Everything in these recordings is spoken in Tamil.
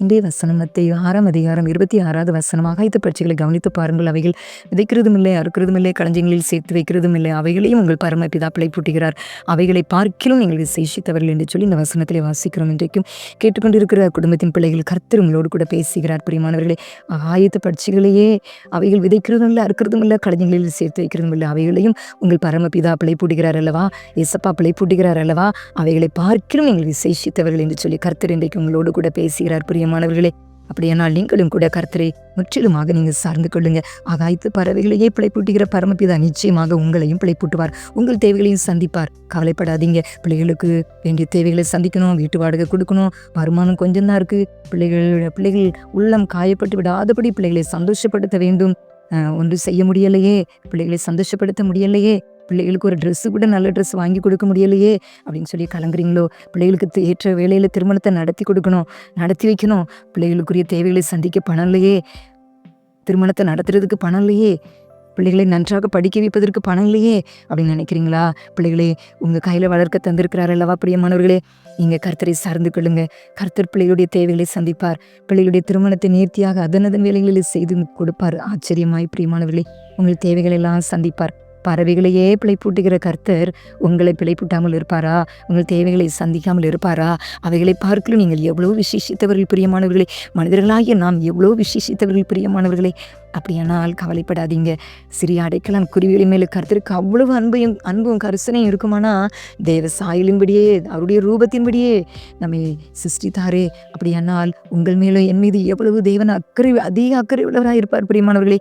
இன்றைய வசனம் மத்தேயு ஆறாம் அதிகாரம் இருபத்தி ஆறாவது வசனம் ஆகாயத்து பட்சிகளை கவனித்து பாருங்கள். அவைகள் விதைக்கிறதும் இல்லை அறுக்கிறதும் இல்லை களஞ்சியங்களில் சேர்த்து வைக்கிறதும் இல்லை அவைகளையும் உங்கள் பரம பிதா பிழைப்பூட்டுகிறார் அவைகளை பார்க்கிலும் நீங்கள் விசேஷித்தவர்கள் என்று சொல்லி இந்த வசனத்திலே வாசிக்கிறோம் இன்றைக்கும். கேட்டுக்கொண்டிருக்கிற குடும்பத்தின் பிள்ளைகள் கர்த்தர் உங்களோடு கூட பேசுகிறார். பிரியமானவர்களே ஆகாயத்து பட்சிகளையே அவைகள் விதைக்கிறதும் இல்லை அறுக்கிறதும் இல்லை களஞ்சியங்களில் சேர்த்து வைக்கிறதும் இல்லை அவைகளையும் உங்கள் பரமபிதா பிழைப்பூட்டுகிறார் அல்லவா? எசப்பா பிழைப்பூட்டுகிறார் அல்லவா? அவைகளை பார்க்கிலும் நீங்கள் விசேஷித்தவர்கள் என்று சொல்லி கர்த்தர் இன்றைக்கு உங்களோடு கூட பேசுகிறார். பிரியமானவர்களே அப்படியானால் நீங்களும் கூட கர்த்தரை முற்றிலுமாக நீங்கள் சார்ந்து கொள்ளுங்க. ஆகாய்த்து பறவைகளையே பிழைப்பூட்டுகிற பரமபிதா நிச்சயமாக உங்களையும் பிழைப்பூட்டுவார். உங்கள் தேவைகளையும் சந்திப்பார். கவலைப்படாதீங்க. பிள்ளைகளுக்கு வேண்டிய தேவைகளை சந்திக்கணும் வீட்டு வாடகை கொடுக்கணும் வருமானம் கொஞ்சம் தான் இருக்கு. பிள்ளைகள் பிள்ளைகள் உள்ளம் காயப்பட்டு விடாதபடி பிள்ளைகளை சந்தோஷப்படுத்த வேண்டும். ஒன்று செய்ய முடியலையே. பிள்ளைகளை சந்தோஷப்படுத்த முடியலையே. பிள்ளைகளுக்கு ஒரு ட்ரெஸ்ஸு கூட நல்ல ட்ரெஸ் வாங்கி கொடுக்க முடியலையே அப்படின்னு சொல்லி கலங்குறீங்களோ? பிள்ளைகளுக்கு ஏற்ற வேலையில் திருமணத்தை நடத்தி கொடுக்கணும் நடத்தி வைக்கணும். பிள்ளைகளுக்குரிய தேவைகளை சந்திக்க பணம் இல்லையே. திருமணத்தை நடத்துறதுக்கு பணம் இல்லையே. பிள்ளைகளை நன்றாக படிக்க வைப்பதற்கு பணம் இல்லையே அப்படின்னு நினைக்கிறீங்களா? பிள்ளைகளே உங்கள் கையில் வளர்க்க தந்திருக்கிறார் அல்லவா பிரியமானவர்களே? நீங்கள் கர்த்தரை சார்ந்து கொள்ளுங்க. கர்த்தர் பிள்ளைகளுடைய தேவைகளை சந்திப்பார். பிள்ளைகளுடைய திருமணத்தை நேர்த்தியாக அதனதன் வேலைகளில் செய்து கொடுப்பார். ஆச்சரியமாய் பிரியமானவர்களே உங்கள் தேவைகளை எல்லாம் சந்திப்பார். பறவைகளையே பிழைப்பூட்டுகிற கர்த்தர் உங்களை பிழைப்பூட்டாமல் இருப்பாரா? உங்கள் தேவைகளை சந்திக்காமல் இருப்பாரா? அவைகளை பார்க்கலும் நீங்கள் எவ்வளோ விசேஷித்தவர்கள் பிரியமானவர்களே? மனிதர்களாகிய நாம் எவ்வளோ விசேஷித்தவர்கள் பிரியமானவர்களே? அப்படியானால் கவலைப்படாதீங்க. சிறிய அடைக்கலாம் குருவிகளின் மேலே கருத்திற்கு அவ்வளவு அன்பையும் அன்பும் கரிசனையும் இருக்குமானா? தேவ சாயலின்படியே அவருடைய ரூபத்தின்படியே நம்மை சிருஷ்டித்தாரே. அப்படியானால் உங்கள் மேலும் என் மீது எவ்வளவு தேவன் அக்கறை அதிக அக்கறை உள்ளவராக இருப்பார் பிரியமானவர்களே?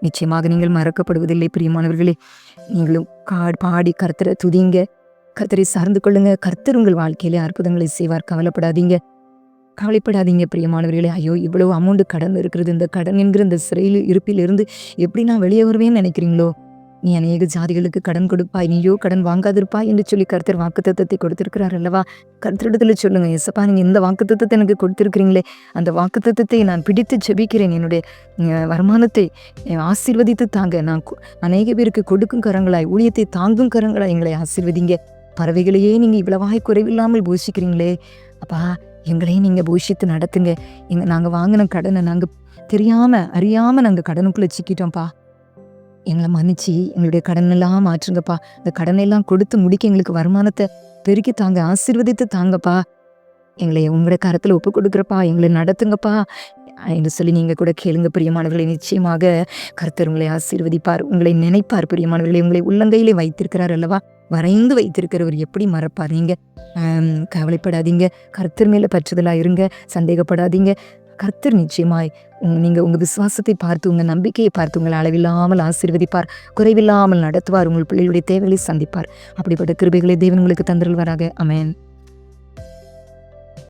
நிச்சயமாக நீங்கள் மறக்கப்படுவதில்லை பிரியமானவர்களே. நீங்களும் காட் பாடி கர்த்தரை துதிங்க. கர்த்தரை சார்ந்து கொள்ளுங்க. கர்த்தர் உங்கள் வாழ்க்கையிலே அற்புதங்களை செய்வார். கவலைப்படாதீங்க. கவலைப்படாதீங்க பிரியமானவர்களே. ஐயோ இவ்வளவு அமௌண்ட் கடன் இருக்கிறது. இந்த கடன் என்கிற இந்த சிறையில் இருப்பில் இருந்து எப்படி நான் வெளியே வருவேன்னு நினைக்கிறீங்களோ? நீ அநேக ஜாதிகளுக்கு கடன் கொடுப்பாய் நீயோ கடன் வாங்காதிருப்பாய் என்று சொல்லி கருத்தர் வாக்கு தத்துவத்தை கொடுத்திருக்கிறார் அல்லவா? கர்த்தரிடத்துல சொல்லுங்க எசப்பா நீங்க இந்த வாக்குத்தத்தத்தை எனக்கு கொடுத்திருக்கிறீங்களே. அந்த வாக்குத்தத்தத்தை நான் பிடித்து ஜெபிக்கிறேன். என்னுடைய வருமானத்தை ஆசீர்வதித்து தாங்க. நான் அநேக பேருக்கு கொடுக்கும் கரங்களாய் ஊழியத்தை தாங்கும் கரங்களாய் எங்களை ஆசீர்வதிங்க. பறவைகளையே நீங்க இவ்வளவாய் குறைவில்லாமல் பூஷிக்கிறீங்களே. அப்பா எங்களையும் நீங்க பூஷித்து நடத்துங்க. எங்க நாங்க வாங்கின கடனை நாங்க தெரியாம அறியாம நாங்க கடனுக்குள்ள சிக்கிட்டோம்ப்பா. எங்களை மன்னிச்சு எங்களுடைய கடனெல்லாம் மாற்றுங்கப்பா. இந்த கடனை எல்லாம் கொடுத்து முடிக்க எங்களுக்கு வருமானத்தை பெருக்கி தாங்க ஆசீர்வதித்து தாங்கப்பா. எங்களை உங்களுடைய கரத்தில் ஒப்பு கொடுக்குறப்பா எங்களை நடத்துங்கப்பா. என்று சொல்லி நீங்க கூட கேளுங்க பிரியமானவர்களை நிச்சயமாக கருத்தர் உங்களை ஆசீர்வதிப்பார் உங்களை நினைப்பார் பிரியமானவர்களை. உங்களை உள்ளங்கையிலே வைத்திருக்கிறார் அல்லவா? வரைந்து வைத்திருக்கிறவர் எப்படி மறப்பார்? நீங்க கவலைப்படாதீங்க கருத்தர் மேல பற்றுதலா இருங்க சந்தேகப்படாதீங்க. கர்த்தர் நிச்சயமாய் நீங்கள் உங்கள் விசுவாசத்தை பார்த்து உங்கள் நம்பிக்கையை பார்த்து உங்களை அளவில்லாமல் ஆசீர்வதிப்பார். குறைவில்லாமல் நடத்துவார். உங்கள் பிள்ளைகளுடைய தேவைகளை சந்திப்பார். அப்படிப்பட்ட கிருபைகளை தேவன் உங்களுக்கு தந்திருவாராக அமேன்